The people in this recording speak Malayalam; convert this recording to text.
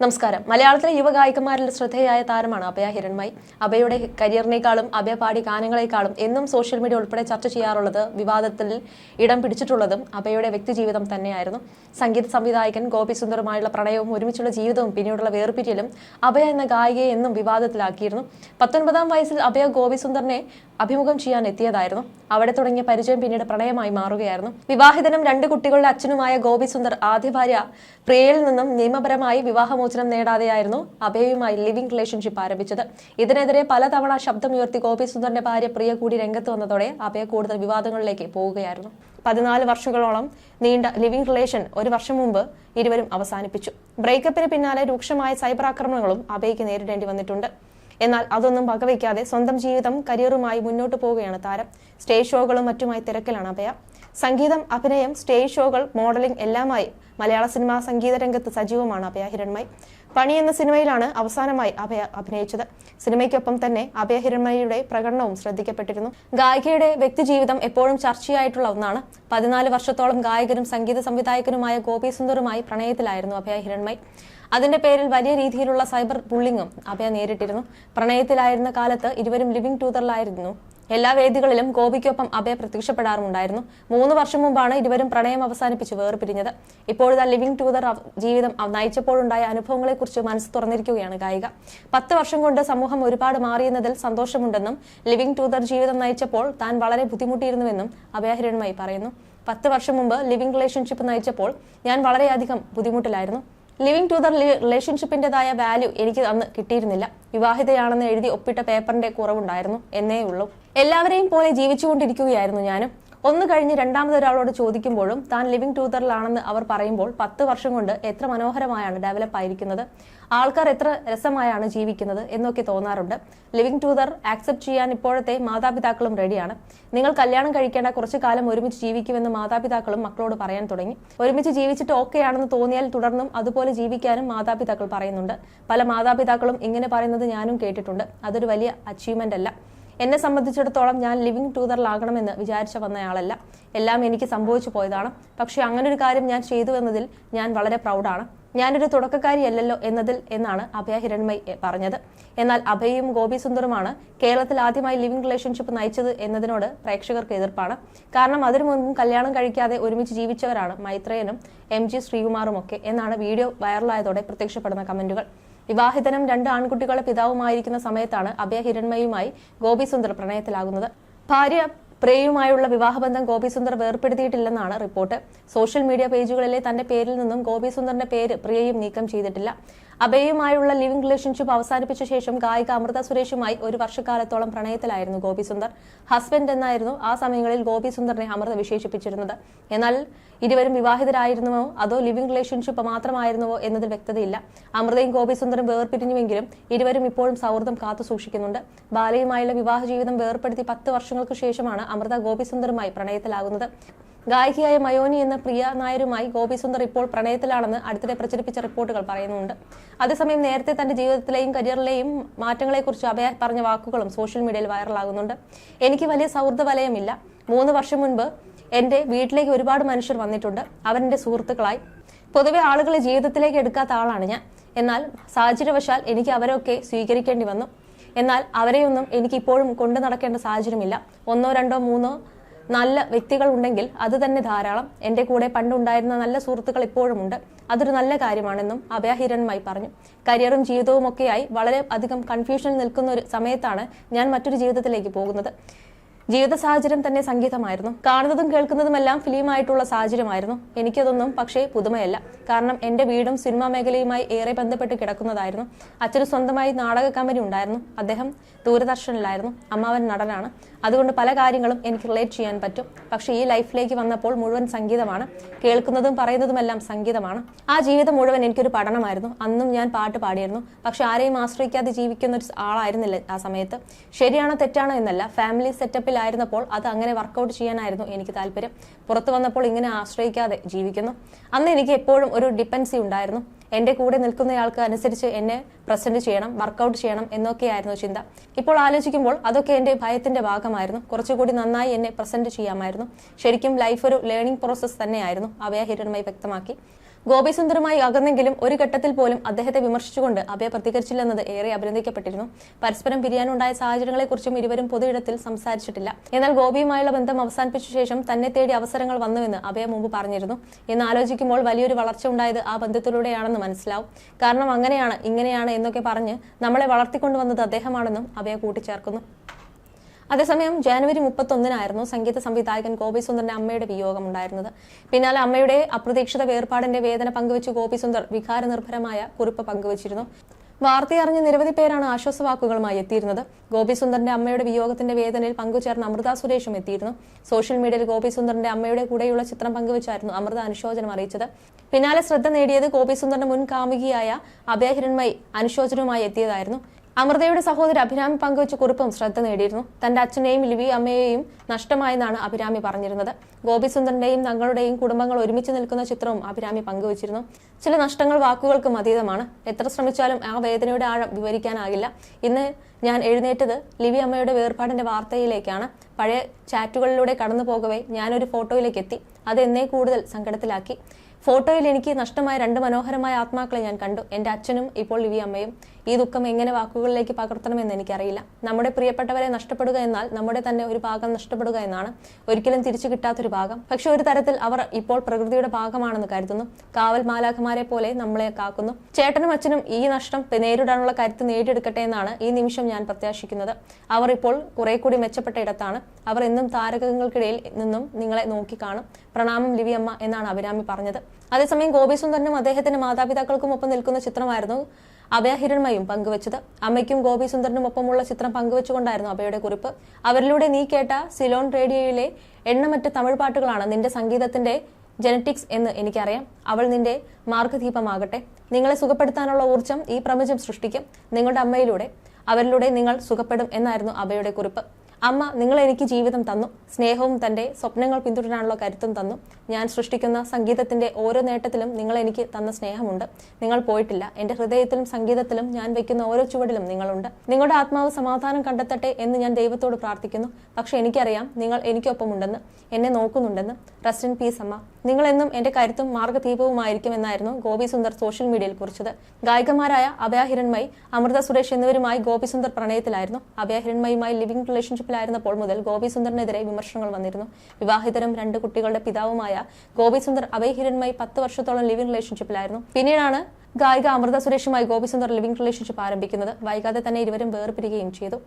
നമസ്കാരം. മലയാളത്തിലെ യുവഗായികമാരിൽ ശ്രദ്ധേയായ താരമാണ് അഭയ ഹിരൺമായി. അഭയുടെ കരിയറിനേക്കാളും അഭയ പാടി ഗാനങ്ങളെക്കാളും എന്നും സോഷ്യൽ മീഡിയ ഉൾപ്പെടെ ചർച്ച ചെയ്യാറുള്ളത് വിവാദത്തിൽ ഇടം പിടിച്ചിട്ടുള്ളതും അഭയുടെ വ്യക്തിജീവിതം തന്നെയായിരുന്നു. സംഗീത സംവിധായകൻ ഗോപി സുന്ദറുമായുള്ള പ്രണയവും ഒരുമിച്ചുള്ള ജീവിതവും പിന്നീടുള്ള വേർപിരിയലും അഭയ എന്ന ഗായികയെ എന്നും വിവാദത്തിലാക്കിയിരുന്നു. പത്തൊൻപതാം വയസ്സിൽ അഭയ ഗോപി സുന്ദറിനെ അഭിമുഖം ചെയ്യാൻ എത്തിയതായിരുന്നു. അവിടെ തുടങ്ങിയ പരിചയം പിന്നീട് പ്രണയമായി മാറുകയായിരുന്നു. വിവാഹിതനും രണ്ട് കുട്ടികളുടെ അച്ഛനുമായ ഗോപി സുന്ദർ ആദ്യ ഭാര്യ പ്രിയയിൽ നിന്നും നിയമപരമായി വിവാഹമോചനം നേടാതെയായിരുന്നു അഭയുമായി ലിവിംഗ് റിലേഷൻഷിപ്പ് ആരംഭിച്ചത്. ഇതിനെതിരെ പലതവണ ശബ്ദമുയർത്തി ഗോപി സുന്ദറിന്റെ ഭാര്യ പ്രിയ കൂടി രംഗത്ത് വന്നതോടെ അഭയ കൂടുതൽ വിവാദങ്ങളിലേക്ക് പോവുകയായിരുന്നു പതിനാല് വർഷങ്ങളോളം നീണ്ട ലിവിംഗ് റിലേഷൻ ഒരു വർഷം മുമ്പ് ഇരുവരും അവസാനിപ്പിച്ചു. ബ്രേക്കപ്പിന് പിന്നാലെ രൂക്ഷമായ സൈബർ ആക്രമണങ്ങളും അഭയ്ക്ക് നേരിടേണ്ടി വന്നിട്ടുണ്ട്. എന്നാൽ അതൊന്നും വകവയ്ക്കാതെ സ്വന്തം ജീവിതം കരിയറുമായി മുന്നോട്ട് പോവുകയാണ് താരം. സ്റ്റേജ് ഷോകളും മറ്റുമായി തിരക്കിലാണ് അഭയ. സംഗീതം അഭിനയം സ്റ്റേജ് ഷോകൾ മോഡലിംഗ് എല്ലാമായി മലയാള സിനിമാ സംഗീത രംഗത്ത് സജീവമാണ് അഭയ ഹിരൺമയി പണി എന്ന സിനിമയിലാണ് അവസാനമായി അഭയ അഭിനയിച്ചത്. സിനിമയ്ക്കൊപ്പം തന്നെ അഭയ ഹിരൺമയിയുടെ പ്രകടനവും ശ്രദ്ധിക്കപ്പെട്ടിരുന്നു. ഗായികയുടെ വ്യക്തിജീവിതം എപ്പോഴും ചർച്ചയായിട്ടുള്ള ഒന്നാണ്. പതിനാല് വർഷത്തോളം ഗായകനും സംഗീത സംവിധായകനുമായ ഗോപി സുന്ദറുമായി പ്രണയത്തിലായിരുന്നു അഭയ ഹിരൺമയി അതിന്റെ പേരിൽ വലിയ രീതിയിലുള്ള സൈബർ ബുള്ളിങ്ങും അഭയ നേരിട്ടിരുന്നു. പ്രണയത്തിലായിരുന്ന കാലത്ത് ഇരുവരും ലിവിംഗ് ടൂതറിലായിരുന്നു. എല്ലാ വേദികളിലും ഗോപിക്കൊപ്പം അഭയ പ്രത്യക്ഷപ്പെടാറുമുണ്ടായിരുന്നു. മൂന്ന് വർഷം മുമ്പാണ് ഇരുവരും പ്രണയം അവസാനിപ്പിച്ച് വേർപിരിഞ്ഞത്. ഇപ്പോഴത്തെ ലിവിംഗ് ടൂതർ ജീവിതം നയിച്ചപ്പോഴുണ്ടായ അനുഭവങ്ങളെക്കുറിച്ച് മനസ്സ് തുറന്നിരിക്കുകയാണ് ഗായിക. പത്ത് വർഷം കൊണ്ട് സമൂഹം ഒരുപാട് മാറിയെന്നതിൽ സന്തോഷമുണ്ടെന്നും ലിവിംഗ് ടൂതർ ജീവിതം നയിച്ചപ്പോൾ താൻ വളരെ ബുദ്ധിമുട്ടിയിരുന്നുവെന്നും അഭയഹരണമായി പറയുന്നു. പത്ത് വർഷം മുമ്പ് ലിവിംഗ് റിലേഷൻഷിപ്പ് നയിച്ചപ്പോൾ ഞാൻ വളരെയധികം ബുദ്ധിമുട്ടിലായിരുന്നു. ലിവിംഗ് ടു ദ റിലേഷൻഷിപ്പിന്റേതായ വാല്യൂ എനിക്ക് അന്ന് കിട്ടിയിരുന്നില്ല. വിവാഹിതയാണെന്ന് എഴുതി ഒപ്പിട്ട പേപ്പറിന്റെ കുറവുണ്ടായിരുന്നു. എന്നേ ഉള്ളൂ എല്ലാവരെയും പോലെ ജീവിച്ചുകൊണ്ടിരിക്കുകയായിരുന്നു ഞാനും. ഒന്ന് കഴിഞ്ഞ് രണ്ടാമതൊരാളോട് ചോദിക്കുമ്പോഴും താൻ ലിവിംഗ് ടൂതറിലാണെന്ന് അവർ പറയുമ്പോൾ പത്ത് വർഷം കൊണ്ട് എത്ര മനോഹരമായാണ് ഡെവലപ്പ് ആയിരിക്കുന്നത് ആൾക്കാർ എത്ര രസമായാണ് ജീവിക്കുന്നത് എന്നൊക്കെ തോന്നാറുണ്ട്. ലിവിംഗ് ടൂതർ ആക്സെപ്റ്റ് ചെയ്യാൻ ഇപ്പോഴത്തെ മാതാപിതാക്കളും റെഡിയാണ് നിങ്ങൾ കല്യാണം കഴിക്കേണ്ട കുറച്ചു കാലം ഒരുമിച്ച് ജീവിക്കുമെന്ന് മാതാപിതാക്കളും മക്കളോട് പറയാൻ തുടങ്ങി. ഒരുമിച്ച് ജീവിച്ചിട്ട് ഓക്കെ ആണെന്ന് തോന്നിയാൽ തുടർന്നും അതുപോലെ ജീവിക്കാനും മാതാപിതാക്കൾ പറയുന്നുണ്ട്. പല മാതാപിതാക്കളും ഇങ്ങനെ പറയുന്നത് ഞാനും കേട്ടിട്ടുണ്ട്. അതൊരു വലിയ അച്ചീവ്മെന്റ് അല്ല. എന്നെ സംബന്ധിച്ചിടത്തോളം ഞാൻ ലിവിംഗ് ടൂതറിലാകണമെന്ന് വിചാരിച്ച വന്നയാളല്ല. എല്ലാം എനിക്ക് സംഭവിച്ചു പോയതാണ്. പക്ഷേ അങ്ങനെ ഒരു കാര്യം ഞാൻ ചെയ്തു എന്നതിൽ ഞാൻ വളരെ പ്രൗഡാണ് ഞാനൊരു തുടക്കക്കാരിയല്ലല്ലോ എന്നതിൽ എന്നാണ് അഭയ ഹിരൺമയ് പറഞ്ഞത്. എന്നാൽ അഭയയും ഗോപി സുന്ദറുമാണ് കേരളത്തിൽ ആദ്യമായി ലിവിംഗ് റിലേഷൻഷിപ്പ് നയിച്ചത് എന്നതിനോട് പ്രേക്ഷകർക്ക് എതിർപ്പാണ്. കാരണം അതിനു മുൻപും കല്യാണം കഴിക്കാതെ ഒരുമിച്ച് ജീവിച്ചവരാണ് മൈത്രേയനും എം ജി ശ്രീകുമാറും ഒക്കെ എന്നാണ് വീഡിയോ വൈറലായതോടെ പ്രത്യക്ഷപ്പെടുന്ന കമന്റുകൾ. വിവാഹിതനും രണ്ട് ആൺകുട്ടികളുടെ പിതാവുമായിരിക്കുന്ന സമയത്താണ് അഭയ ഹിരൺമയുമായി ഗോപി സുന്ദർ പ്രണയത്തിലാകുന്നത്. ഭാര്യ പ്രേയുമായുള്ള വിവാഹബന്ധം ഗോപിസുന്ദർ വേർപ്പെടുത്തിയിട്ടില്ലെന്നാണ് റിപ്പോർട്ട്. സോഷ്യൽ മീഡിയ പേജുകളിലെ തന്റെ പേരിൽ നിന്നും ഗോപിസുന്ദറിന്റെ പേര് പ്രിയയും നീക്കം ചെയ്തിട്ടില്ല. അഭയുമായുള്ള ലിവിംഗ് റിലേഷൻഷിപ്പ് അവസാനിപ്പിച്ച ശേഷം ഗായിക അമൃത സുരേഷുമായി ഒരു വർഷക്കാലത്തോളം പ്രണയത്തിലായിരുന്നു ഗോപിസുന്ദർ. ഹസ്ബൻഡ് എന്നായിരുന്നു ആ സമയങ്ങളിൽ ഗോപി സുന്ദറിനെ അമൃത വിശേഷിപ്പിച്ചിരുന്നത്. എന്നാൽ ഇരുവരും വിവാഹിതരായിരുന്നുവോ അതോ ലിവിംഗ് റിലേഷൻഷിപ്പ് മാത്രമായിരുന്നുവോ എന്നതിൽ വ്യക്തതയില്ല. അമൃതയും ഗോപിസുന്ദറും വേർപിരിഞ്ഞുവെങ്കിലും ഇരുവരും ഇപ്പോഴും സൗഹൃദം കാത്തു സൂക്ഷിക്കുന്നുണ്ട് ബാലയുമായുള്ള വിവാഹ ജീവിതം വേർപ്പെടുത്തി പത്ത് വർഷങ്ങൾക്ക് ശേഷമാണ് അമൃത ഗോപി സുന്ദറുമായി പ്രണയത്തിലാകുന്നത്. ഗായികയായ മയോനി എന്ന പ്രിയ നായരുമായി ഗോപിസുന്ദർ ഇപ്പോൾ പ്രണയത്തിലാണെന്ന് അടുത്തിടെ പ്രചരിപ്പിച്ച റിപ്പോർട്ടുകൾ പറയുന്നുണ്ട്. അതേസമയം നേരത്തെ തന്റെ ജീവിതത്തിലെയും കരിയറിലെയും മാറ്റങ്ങളെക്കുറിച്ച് അഭയ പറഞ്ഞ വാക്കുകളും സോഷ്യൽ മീഡിയയിൽ വൈറലാകുന്നുണ്ട്. എനിക്ക് വലിയ സൗഹൃദ വലയമില്ല. മൂന്ന് വർഷം മുൻപ് എന്റെ വീട്ടിലേക്ക് ഒരുപാട് മനുഷ്യർ വന്നിട്ടുണ്ട്. അവരെന്റെ സുഹൃത്തുക്കളായി. പൊതുവെ ആളുകളെ ജീവിതത്തിലേക്ക് എടുക്കാത്ത ആളാണ് ഞാൻ. എന്നാൽ സാഹചര്യവശാൽ എനിക്ക് അവരൊക്കെ സ്വീകരിക്കേണ്ടി വന്നു. എന്നാൽ അവരെയൊന്നും എനിക്ക് ഇപ്പോഴും കൊണ്ടു നടക്കേണ്ട സാഹചര്യമില്ല. ഒന്നോ രണ്ടോ മൂന്നോ നല്ല വ്യക്തികൾ ഉണ്ടെങ്കിൽ അത് തന്നെ ധാരാളം. എന്റെ കൂടെ പണ്ടുണ്ടായിരുന്ന നല്ല സുഹൃത്തുക്കൾ ഇപ്പോഴുമുണ്ട് അതൊരു നല്ല കാര്യമാണെന്നും അഭയ ഹിരൺമായി പറഞ്ഞു. കരിയറും ജീവിതവും ഒക്കെയായി വളരെ അധികം കൺഫ്യൂഷനിൽ നിൽക്കുന്ന ഒരു സമയത്താണ് ഞാൻ മറ്റൊരു ജീവിതത്തിലേക്ക് പോകുന്നത്. ജീവിത സാഹചര്യം തന്നെ സംഗീതമായിരുന്നു. കാണുന്നതും കേൾക്കുന്നതുമെല്ലാം ഫിലിമായിട്ടുള്ള സാഹചര്യമായിരുന്നു. എനിക്കതൊന്നും പക്ഷേ പുതുമയല്ല. കാരണം എന്റെ വീടും സിനിമാ മേഖലയുമായി ഏറെ ബന്ധപ്പെട്ട് കിടക്കുന്നതായിരുന്നു. അച്ഛന് സ്വന്തമായി നാടക കമ്പനി ഉണ്ടായിരുന്നു. അദ്ദേഹം ദൂരദർശനിലായിരുന്നു. അമ്മാവൻ നടനാണ്. അതുകൊണ്ട് പല കാര്യങ്ങളും എനിക്ക് റിലേറ്റ് ചെയ്യാൻ പറ്റും. പക്ഷേ ഈ ലൈഫിലേക്ക് വന്നപ്പോൾ മുഴുവൻ സംഗീതമാണ്. കേൾക്കുന്നതും പറയുന്നതുമെല്ലാം സംഗീതമാണ്. ആ ജീവിതം മുഴുവൻ എനിക്കൊരു പഠനമായിരുന്നു. അന്നും ഞാൻ പാട്ട് പാടിയിരുന്നു. പക്ഷെ ആരെയും ആശ്രയിക്കാതെ ജീവിക്കുന്ന ഒരു ആളായിരുന്നില്ല ആ സമയത്ത്. ശരിയാണോ തെറ്റാണോ എന്നല്ല. ഫാമിലി സെറ്റപ്പിലായിരുന്നപ്പോൾ അത് അങ്ങനെ വർക്കൗട്ട് ചെയ്യാനായിരുന്നു എനിക്ക് താല്പര്യം. പുറത്തു വന്നപ്പോൾ ഇങ്ങനെ ആശ്രയിക്കാതെ ജീവിക്കുന്നു. അന്ന് എനിക്ക് എപ്പോഴും ഒരു ഡിപ്പെൻസി ഉണ്ടായിരുന്നു. എന്റെ കൂടെ നിൽക്കുന്നയാൾക്ക് അനുസരിച്ച് എന്നെ പ്രസന്റ് ചെയ്യണം വർക്കൗട്ട് ചെയ്യണം എന്നൊക്കെയായിരുന്നു ചിന്ത. ഇപ്പോൾ ആലോചിക്കുമ്പോൾ അതൊക്കെ എന്റെ ഭയത്തിന്റെ ഭാഗമായിരുന്നു. കുറച്ചുകൂടി നന്നായി എന്നെ പ്രസന്റ് ചെയ്യാമായിരുന്നു. ശരിക്കും ലൈഫ് ഒരു ലേണിംഗ് പ്രോസസ്സ് തന്നെയായിരുന്നു അവയ ഹിരൺമയി വ്യക്തമാക്കി. ഗോപിസുന്ദറുമായി അകന്നെങ്കിലും ഒരു ഘട്ടത്തിൽ പോലും അദ്ദേഹത്തെ വിമർശിച്ചുകൊണ്ട് അഭയ പ്രതികരിച്ചില്ലെന്നത് ഏറെ അഭിനന്ദിക്കപ്പെട്ടിരുന്നു. പരസ്പരം പിരിയാനുണ്ടായ സാഹചര്യങ്ങളെക്കുറിച്ചും ഇരുവരും പൊതു ഇടത്തിൽ സംസാരിച്ചിട്ടില്ല. എന്നാൽ ഗോപിയുമായുള്ള ബന്ധം അവസാനിപ്പിച്ച ശേഷം തന്നെ തേടി അവസരങ്ങൾ വന്നുവെന്ന് അഭയ മുമ്പ് പറഞ്ഞിരുന്നു. എന്ന് ആലോചിക്കുമ്പോൾ വലിയൊരു വളർച്ച ഉണ്ടായത് ആ ബന്ധത്തിലൂടെയാണെന്ന് മനസ്സിലാവും. കാരണം അങ്ങനെയാണ് ഇങ്ങനെയാണ് എന്നൊക്കെ പറഞ്ഞ് നമ്മളെ വളർത്തിക്കൊണ്ടുവന്നത് അദ്ദേഹമാണെന്നും അഭയ കൂട്ടിച്ചേർക്കുന്നു. അതേസമയം ജനുവരി മുപ്പത്തൊന്നിനായിരുന്നു സംഗീത സംവിധായകൻ ഗോപി സുന്ദറിന്റെ അമ്മയുടെ വിയോഗം ഉണ്ടായിരുന്നത്. പിന്നാലെ അമ്മയുടെ അപ്രതീക്ഷിത വേർപാടിന്റെ വേദന പങ്കുവച്ച് ഗോപി സുന്ദർ വികാരനിർഭരമായ കുറിപ്പ് പങ്കുവച്ചിരുന്നു. വാർത്തയറിഞ്ഞ് നിരവധി പേരാണ് ആശ്വാസവാക്കുകളുമായി എത്തിയിരുന്നത്. ഗോപിസുന്ദറിന്റെ അമ്മയുടെ വിയോഗത്തിന്റെ വേദനയിൽ പങ്കുചേർന്ന അമൃത സുരേഷും എത്തിയിരുന്നു. സോഷ്യൽ മീഡിയയിൽ ഗോപിസുന്ദറിന്റെ അമ്മയുടെ കൂടെയുള്ള ചിത്രം പങ്കുവച്ചായിരുന്നു അമൃത അനുശോചനം അറിയിച്ചത്. പിന്നാലെ ശ്രദ്ധ നേടിയത് ഗോപിസുന്ദറിന്റെ മുൻ കാമുകിയായ അഭയ ഹിരൺമയി അനുശോചനവുമായി എത്തിയതായിരുന്നു. അമൃതയുടെ സഹോദരി അഭിരാമി പങ്കുവച്ച കുറിപ്പും ശ്രദ്ധ നേടിയിരുന്നു. തന്റെ അച്ഛനെയും ലിവി അമ്മയെയും നഷ്ടമായെന്നാണ് അഭിരാമി പറഞ്ഞിരുന്നത്. ഗോപിസുന്ദറിന്റെയും തങ്ങളുടെയും കുടുംബങ്ങൾ ഒരുമിച്ച് നിൽക്കുന്ന ചിത്രവും അഭിരാമി പങ്കുവച്ചിരുന്നു. ചില നഷ്ടങ്ങൾ വാക്കുകൾക്കും അതീതമാണ്. എത്ര ശ്രമിച്ചാലും ആ വേദനയുടെ ആഴം വിവരിക്കാനാകില്ല. ഇന്ന് ഞാൻ എഴുന്നേറ്റത് ലിവി അമ്മയുടെ വേർപാടിന്റെ വാർത്തയിലേക്കാണ്. പഴയ ചാറ്റുകളിലൂടെ കടന്നു പോകവേ ഞാനൊരു ഫോട്ടോയിലേക്ക് എത്തി അത് എന്നെ കൂടുതൽ സങ്കടത്തിലാക്കി. ഫോട്ടോയിൽ എനിക്ക് നഷ്ടമായ രണ്ട് മനോഹരമായ ആത്മാക്കളെ ഞാൻ കണ്ടു. എന്റെ അച്ഛനും ഇപ്പോൾ ലിവി അമ്മയും. ഈ ദുഃഖം എങ്ങനെ വാക്കുകളിലേക്ക് പകർത്തണമെന്ന് എനിക്കറിയില്ല. നമ്മുടെ പ്രിയപ്പെട്ടവരെ നഷ്ടപ്പെടുക എന്നാൽ നമ്മുടെ തന്നെ ഒരു ഭാഗം നഷ്ടപ്പെടുക എന്നാണ് ഒരിക്കലും തിരിച്ചു കിട്ടാത്തൊരു ഭാഗം. പക്ഷെ ഒരു തരത്തിൽ അവർ ഇപ്പോൾ പ്രകൃതിയുടെ ഭാഗമാണെന്ന് കരുതുന്നു. കാവൽ മാലാഖമാരെ പോലെ നമ്മളെ കാക്കുന്നു. ചേട്ടനും അച്ഛനും ഈ നഷ്ടം നേരിടാനുള്ള കരുത്ത് നേടിയെടുക്കട്ടെ എന്നാണ് ഈ നിമിഷം ഞാൻ പ്രത്യാശിക്കുന്നത്. അവർ ഇപ്പോൾ കുറെ കൂടി മെച്ചപ്പെട്ട ഇടത്താണ്. അവർ എന്നും താരകങ്ങൾക്കിടയിൽ നിന്നും നിങ്ങളെ നോക്കി കാണും പ്രണാമം ലിവിയമ്മ എന്നാണ് അഭിരാമി പറഞ്ഞത്. അതേസമയം ഗോപി സുന്ദറിനും അദ്ദേഹത്തിന്റെ മാതാപിതാക്കൾക്കും ഒപ്പം നിൽക്കുന്ന ചിത്രമായിരുന്നു അഭയഹിരണമയും പങ്കുവച്ചത്. അമ്മയ്ക്കും ഗോപി സുന്ദറിനും ഒപ്പമുള്ള ചിത്രം പങ്കുവച്ചുകൊണ്ടായിരുന്നു അഭയുടെ കുറിപ്പ്. അവരിലൂടെ നീ കേട്ട സിലോൺ റേഡിയോയിലെ എണ്ണമറ്റ തമിഴ് പാട്ടുകളാണ് നിന്റെ സംഗീതത്തിന്റെ ജനറ്റിക്സ് എന്ന് എനിക്കറിയാം. അവൾ നിന്റെ മാർഗദീപമാകട്ടെ. നിങ്ങളെ സുഖപ്പെടുത്താനുള്ള ഊർജം ഈ പ്രപഞ്ചം സൃഷ്ടിക്കും. നിങ്ങളുടെ അമ്മയിലൂടെ അവരിലൂടെ നിങ്ങൾ സുഖപ്പെടും എന്നായിരുന്നു അഭയുടെ കുറിപ്പ്. അമ്മ നിങ്ങൾ എനിക്ക് ജീവിതം തന്നു. സ്നേഹവും തന്റെ സ്വപ്നങ്ങൾ പിന്തുടരാനുള്ള കരുത്തും തന്നു. ഞാൻ സൃഷ്ടിക്കുന്ന സംഗീതത്തിന്റെ ഓരോ നേട്ടത്തിലും നിങ്ങൾ എനിക്ക് തന്ന സ്നേഹമുണ്ട്. നിങ്ങൾ പോയിട്ടില്ല. എന്റെ ഹൃദയത്തിലും സംഗീതത്തിലും ഞാൻ വെക്കുന്ന ഓരോ ചുവടിലും നിങ്ങളുണ്ട്. നിങ്ങളുടെ ആത്മാവ് സമാധാനം കണ്ടെത്തട്ടെ എന്ന് ഞാൻ ദൈവത്തോട് പ്രാർത്ഥിക്കുന്നു. പക്ഷേ എനിക്കറിയാം നിങ്ങൾ എനിക്കൊപ്പമുണ്ടെന്ന്. എന്നെ നോക്കുന്നുണ്ടെന്ന്. റെസ്റ്റ് ഇൻ പീസ് അമ്മ. നിങ്ങൾ എന്നും എന്റെ കരുത്തും മാർഗദീപവുമായിരിക്കുമെന്നായിരുന്നു ഗോപി സുന്ദർ സോഷ്യൽ മീഡിയയിൽ കുറിച്ചത്. ഗായികമാരായ അഭയ ഹിരൺമയി അമൃത സുരേഷ് എന്നിവരുമായി ഗോപി സുന്ദർ പ്രണയത്തിലായിരുന്നു. അഭയ ലിവിംഗ് ലിവിംഗ് റിലേഷൻഷിപ്പിലായിരുന്നപ്പോൾ മുതൽ ഗോപി സുന്ദറിനെതിരെ വിമർശനങ്ങൾ വന്നിരുന്നു. വിവാഹിതരും രണ്ട് കുട്ടികളുടെ പിതാവുമായ ഗോപി സുന്ദർ അഭയ പത്ത് വർഷത്തോളം ലിവിംഗ് റിലേഷൻഷിപ്പിലായിരുന്നു. പിന്നീടാണ് ഗായിക അമൃത സുരേഷുമായി ഗോപി സുന്ദർ ലിവിംഗ് റിലേഷൻഷിപ്പ് ആരംഭിക്കുന്നത്. വൈകാതെ തന്നെ ഇരുവരും വേർപിരിയുകയും ചെയ്തു.